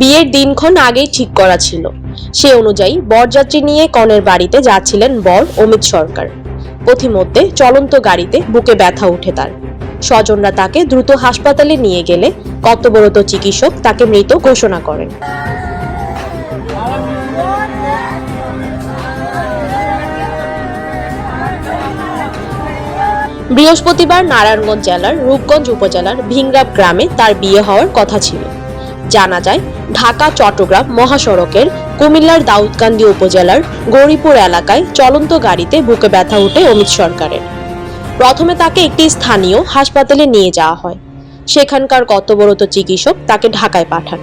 বিয়ের দিনক্ষণ আগেই ঠিক করা ছিল। সে অনুযায়ী বরযাত্রী নিয়ে কনের বাড়িতে যাচ্ছিলেন বর অমিত সরকার। পথিমধ্যে চলন্ত গাড়িতে বুকে ব্যথা উঠে তার। স্বজনরা তাকে দ্রুত হাসপাতালে নিয়ে গেলে কর্তব্যরত চিকিৎসক তাকে মৃত ঘোষণা করেন। বৃহস্পতিবার নারায়ণগঞ্জ জেলার রূপগঞ্জ উপজেলার ভিংরাব গ্রামে তার বিয়ে হওয়ার কথা ছিল। জানা যায়, ঢাকা, চট্টগ্রাম মহাসড়কের কুমিল্লার দাউদকান্দি উপজেলার গৌরীপুর এলাকায় চলন্ত গাড়িতে বুকে ব্যথা ওঠে অমিত সরকারের। প্রথমে তাকে একটি স্থানীয় হাসপাতালে নিয়ে যাওয়া হয়। সেখানকার কর্তব্যরত চিকিৎসক তাকে ঢাকায় পাঠান।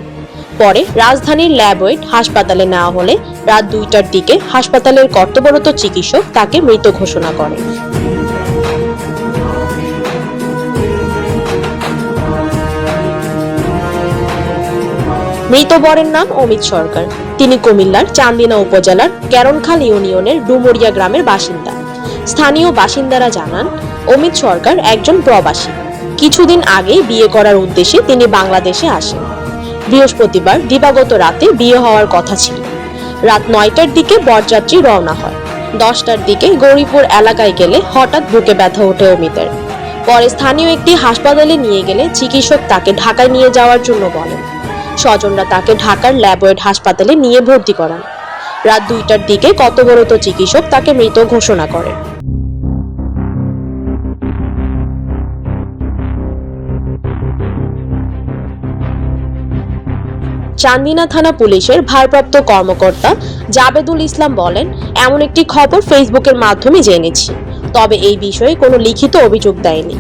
পরে রাজধানীর ল্যাবওয়েট হাসপাতালে নেওয়া হলে রাত দুইটার দিকে হাসপাতালের কর্তব্যরত চিকিৎসক তাকে মৃত ঘোষণা করেন। মৃত বরের নাম অমিত সরকার। তিনি কুমিল্লার চান্দিনা উপজেলার ক্যারনখাল ইউনিয়নের ডুমুরিয়া গ্রামের বাসিন্দা। স্থানীয় বাসিন্দারা জানান, অমিত সরকার একজন প্রবাসী। কিছুদিন আগে বিয়ে করার উদ্দেশ্যে তিনি বাংলাদেশে আসেন। বৃহস্পতিবার দিবাগত রাতে বিয়ে হওয়ার কথা ছিল। রাত নয়টার দিকে বরযাত্রী রওনা হয়। দশটার দিকে গৌরীপুর এলাকায় গেলে হঠাৎ বুকে ব্যথা ওঠে অমিতের। পরে স্থানীয় একটি হাসপাতালে নিয়ে গেলে চিকিৎসক তাকে ঢাকায় নিয়ে যাওয়ার জন্য বলেন। স্বজনরা তাকে ঢাকার ল্যাবওয়েট হাসপাতালে নিয়ে ভর্তি করান। রাত দুইটার দিকে কর্তব্যরত চিকিৎসক তাকে মৃত ঘোষণা করেন। চান্দিনা থানা পুলিশের ভারপ্রাপ্ত কর্মকর্তা জাবেদুল ইসলাম বলেন, এমন একটি খবর ফেসবুকের মাধ্যমে জেনেছি, তবে এই বিষয়ে কোনো লিখিত অভিযোগ দেয়নি।